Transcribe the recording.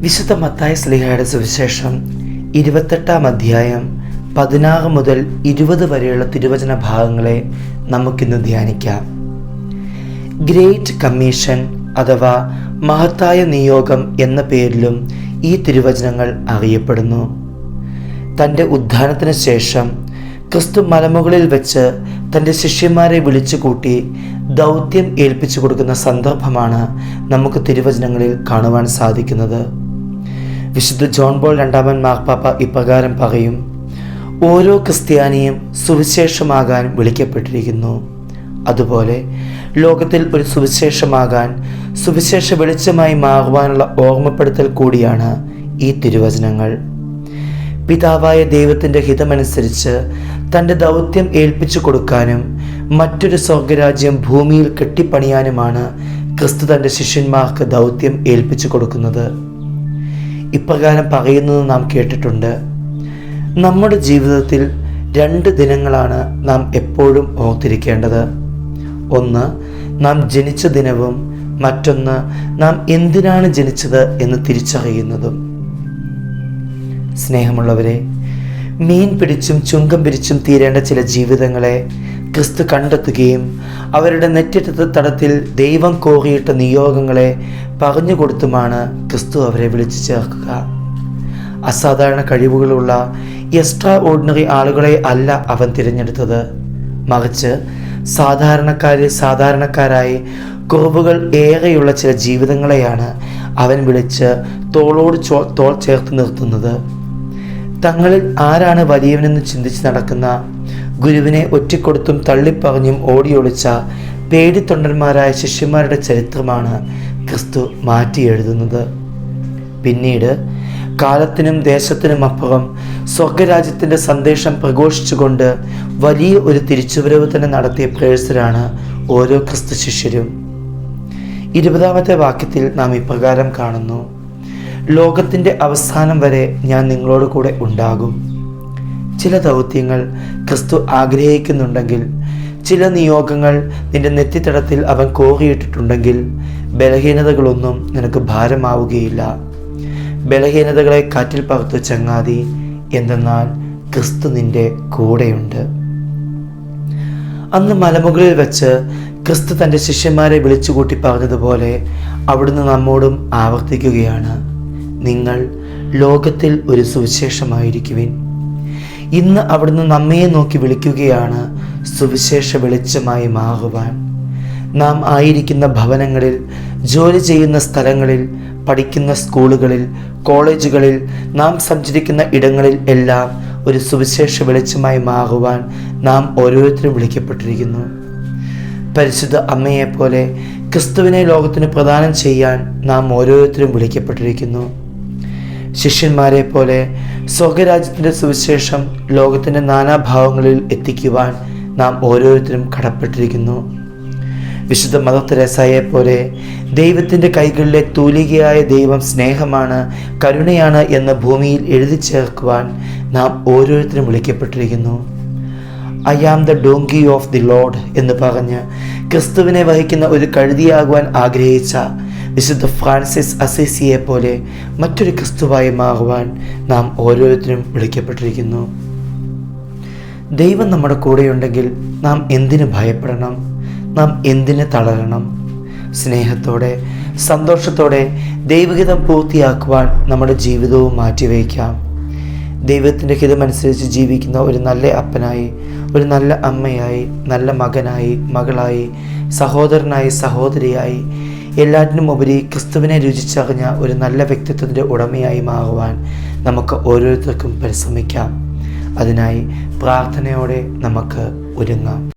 വിശുദ്ധ മത്തായ സ്ലിഹയുടെ സുവിശേഷം ഇരുപത്തെട്ടാം അധ്യായം പതിനാറ് മുതൽ ഇരുപത് വരെയുള്ള തിരുവചന ഭാഗങ്ങളെ നമുക്കിന്ന് ധ്യാനിക്കാം. ഗ്രേറ്റ് കമ്മീഷൻ അഥവാ മഹത്തായ നിയോഗം എന്ന പേരിലും ഈ തിരുവചനങ്ങൾ അറിയപ്പെടുന്നു. തന്റെ ഉദ്ധാനത്തിന് ശേഷം ക്രിസ്തു മലമുകളിൽ വെച്ച് തന്റെ ശിഷ്യന്മാരെ വിളിച്ചു കൂട്ടി ദൗത്യം ഏൽപ്പിച്ചു കൊടുക്കുന്ന സന്ദർഭമാണ് നമുക്ക് തിരുവചനങ്ങളിൽ കാണുവാൻ സാധിക്കുന്നത്. വിശുദ്ധ ജോൺ ബോൾ രണ്ടാമൻ മാർപ്പാപ്പ ഇപ്രകാരം പറയും ഓരോ ക്രിസ്ത്യാനിയും സുവിശേഷമാകാൻ വിളിക്കപ്പെട്ടിരിക്കുന്നു. അതുപോലെ ലോകത്തിൽ ഒരു സുവിശേഷമാകാൻ സുവിശേഷ വെളിച്ചമായി മാറുവാനുള്ള ഓർമ്മപ്പെടുത്തൽ കൂടിയാണ് ഈ തിരുവചനങ്ങൾ. പിതാവായ ദൈവത്തിന്റെ ഹിതമനുസരിച്ച് തന്റെ ദൗത്യം ഏൽപ്പിച്ചു കൊടുക്കാനും മറ്റൊരു സ്വർഗരാജ്യം ഭൂമിയിൽ കെട്ടിപ്പണിയാനുമാണ് ക്രിസ്തു തന്റെ ശിഷ്യന്മാർക്ക് ദൗത്യം ഏൽപ്പിച്ചു കൊടുക്കുന്നത്. ഇപ്രകാരം പറയുന്നത് നാം കേട്ടിട്ടുണ്ട്. നമ്മുടെ ജീവിതത്തിൽ രണ്ട് ദിനങ്ങളാണ് നാം എപ്പോഴും ഓർത്തിരിക്കേണ്ടത്. ഒന്ന് നാം ജനിച്ച ദിനവും മറ്റൊന്ന് നാം എന്തിനാണ് ജനിച്ചത് എന്ന് തിരിച്ചറിയുന്നതും. സ്നേഹമുള്ളവരെ മീൻ പിടിച്ചും ചുങ്കം പിടിച്ചും തീരേണ്ട ചില ജീവിതങ്ങളെ ക്രിസ്തു കണ്ടെത്തുകയും അവരുടെ നെറ്റിട്ട തടത്തിൽ ദൈവം കോറിയിട്ട നിയോഗങ്ങളെ പറഞ്ഞു കൊടുത്തുമാണ് ക്രിസ്തു അവരെ വിളിച്ചു ചേർക്കുക. അസാധാരണ കഴിവുകളുള്ള എക്സ്ട്രാ ഓർഡിനറി ആളുകളെ അല്ല അവൻ തിരഞ്ഞെടുത്തത്. മറിച്ച് സാധാരണക്കാരിൽ സാധാരണക്കാരായി കുറവുകൾ ഏറെയുള്ള ചില ജീവിതങ്ങളെയാണ് അവൻ വിളിച്ച് തോളോട് ചോ തോൾ ചേർത്ത് നിർത്തുന്നത്. തങ്ങളിൽ ആരാണ് വലിയവനെന്ന് ചിന്തിച്ച് നടക്കുന്ന ഗുരുവിനെ ഒറ്റിക്കൊടുത്തും തള്ളിപ്പറഞ്ഞും ഓടിയൊളിച്ച പേടിത്തൊണ്ടന്മാരായ ശിഷ്യന്മാരുടെ ചരിത്രമാണ് ക്രിസ്തു മാറ്റി എഴുതുന്നത് പിന്നീട് കാലത്തിനും ദേശത്തിനും അപ്പുറം സ്വർഗരാജ്യത്തിന്റെ സന്ദേശം പ്രഘോഷിച്ചുകൊണ്ട് വലിയ ഒരു തിരിച്ചുവരവ് തന്നെ നടത്തിയ പ്രേഴ്സരാണ് ഓരോ ക്രിസ്തു ശിഷ്യരും. ഇരുപതാമത്തെ വാക്യത്തിൽ നാം ഇപ്രകാരം കാണുന്നു. ലോകത്തിന്റെ അവസാനം വരെ ഞാൻ നിങ്ങളോട് കൂടെ ഉണ്ടാകും. ചില ദൗത്യങ്ങൾ ക്രിസ്തു ആഗ്രഹിക്കുന്നുണ്ടെങ്കിൽ ചില നിയോഗങ്ങൾ നിന്റെ നെറ്റിത്തടത്തിൽ അവൻ കോറിയിട്ടിട്ടുണ്ടെങ്കിൽ ബലഹീനതകളൊന്നും നിനക്ക് ഭാരമാവുകയില്ല. ബലഹീനതകളെ കാറ്റിൽ പറത്തു ചങ്ങാതി എന്തെന്നാൽ ക്രിസ്തു നിന്റെ കൂടെയുണ്ട്. അന്ന് മലമുകളിൽ വെച്ച് ക്രിസ്തു തന്റെ ശിഷ്യന്മാരെ വിളിച്ചുകൂട്ടി പറഞ്ഞതുപോലെ അവിടുന്ന് നമ്മോടും ആവർത്തിക്കുകയാണ്. നിങ്ങൾ ലോകത്തിൽ ഒരു സുവിശേഷമായിരിക്കുവിൻ. ഇന്ന് അവിടുന്ന് നമ്മയെ നോക്കി വിളിക്കുകയാണ് സുവിശേഷ വെളിച്ചമായി മാറുവാൻ. നാം ആയിരിക്കുന്ന ഭവനങ്ങളിൽ ജോലി ചെയ്യുന്ന സ്ഥലങ്ങളിൽ പഠിക്കുന്ന സ്കൂളുകളിൽ കോളേജുകളിൽ നാം സഞ്ചരിക്കുന്ന ഇടങ്ങളിൽ എല്ലാം ഒരു സുവിശേഷ വെളിച്ചമായി മാറുവാൻ നാം ഓരോരുത്തരും വിളിക്കപ്പെട്ടിരിക്കുന്നു. പരിശുദ്ധ അമ്മയെപ്പോലെ ക്രിസ്തുവിനെ ലോകത്തിന് പ്രദാനം ചെയ്യാൻ നാം ഓരോരുത്തരും വിളിക്കപ്പെട്ടിരിക്കുന്നു. ശിഷ്യന്മാരെ പോലെ സ്വർഗരാജ്യത്തിന്റെ സുവിശേഷം ലോകത്തിന്റെ നാനാഭാവങ്ങളിൽ എത്തിക്കുവാൻ നാം ഓരോരുത്തരും കടപ്പെട്ടിരിക്കുന്നു. വിശുദ്ധ മദർ പോലെ ദൈവത്തിന്റെ കൈകളിലെ തൂലികയായ ദൈവം സ്നേഹമാണ് കരുണയാണ് എന്ന ഭൂമിയിൽ എഴുതി ചേർക്കുവാൻ നാം ഓരോരുത്തരും വിളിക്കപ്പെട്ടിരിക്കുന്നു. I am the donkey of the Lord എന്ന് പറഞ്ഞ് ക്രിസ്തുവിനെ വഹിക്കുന്ന ഒരു കഴുതിയാകുവാൻ ആഗ്രഹിച്ച വിശുദ്ധ ഫ്രാൻസിസ് അസേസിയെ പോലെ മറ്റൊരു ക്രിസ്തുവായി മാറുവാൻ നാം ഓരോരുത്തരും വിളിക്കപ്പെട്ടിരിക്കുന്നു. ദൈവം നമ്മുടെ കൂടെയുണ്ടെങ്കിൽ നാം എന്തിനു ഭയപ്പെടണം? നാം എന്തിന് തളരണം? സ്നേഹത്തോടെ സന്തോഷത്തോടെ ദൈവഹിതം പൂർത്തിയാക്കുവാൻ നമ്മുടെ ജീവിതവും മാറ്റിവയ്ക്കാം. ദൈവത്തിന്റെ ഹിതമനുസരിച്ച് ജീവിക്കുന്ന ഒരു നല്ല അപ്പനായി ഒരു നല്ല അമ്മയായി നല്ല മകനായി മകളായി സഹോദരനായി സഹോദരിയായി എല്ലാറ്റിനും ഉപരി ക്രിസ്തുവിനെ രുചിച്ചറിഞ്ഞ ഒരു നല്ല വ്യക്തിത്വത്തിന്റെ ഉടമയായി മാറുവാൻ നമുക്ക് ഓരോരുത്തർക്കും പരിശ്രമിക്കാം. അതിനായി പ്രാർത്ഥനയോടെ നമുക്ക് ഒരുങ്ങാം.